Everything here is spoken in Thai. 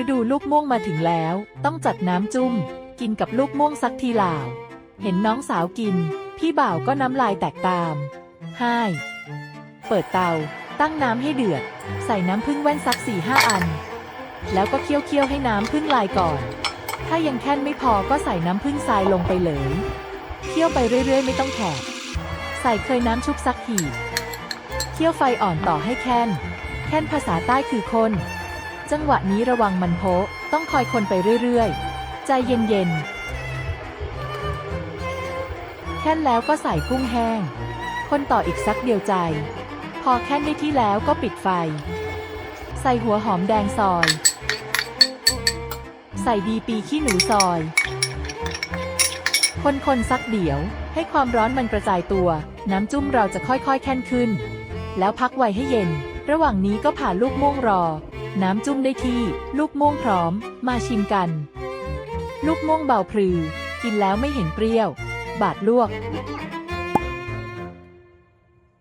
ฤดูลูกม่วงมาถึงแล้ว ต้องจัดน้ำจุ้ม กินกับลูกม่วงสักทีหลาว เห็นน้องสาวกิน พี่บ่าวก็น้ำลายแตกตามให้เปิดเตา ตั้งน้ำให้เดือด ใส่น้ำผึ้งแว่นสักสี่ห้าอัน แล้วก็เคี่ยวเคี่ยวให้น้ำผึ้งลายก่อน ถ้ายังแค่นไม่พอก็ใส่น้ำผึ้งทรายลงไปเลยเคี่ยวไปเรื่อย ๆ ไม่ต้องแขกใส่เคยน้ำชุบซักหีเคี่ยวไฟอ่อนต่อให้แค่น แค่นภาษาใต้คือคน จังหวะนี้ระวังมันโพะต้องคอยคนไปเรื่อยๆ ใจเย็นๆ แค่นแล้วก็ใส่กุ้งแห้ง คนต่ออีกสักเดียวใจ พอแค่นได้ที่แล้วก็ปิดไฟ ใส่หัวหอมแดงซอย ใส่ดีปีขี้หนูซอย คนๆสักเดี๋ยว ให้ความร้อนมันกระจายตัว น้ำจุ้มเราจะค่อยๆ แค่นขึ้น แล้วพักไว้ให้เย็น ระหว่างนี้ก็ผ่าลูกม่วงรอ น้ำจุ้มได้ที่ ลูกม่วงพร้อม มาชิมกัน ลูกม่วงเบาพรือ กินแล้วไม่เห็นเปรี้ยว บาดลวก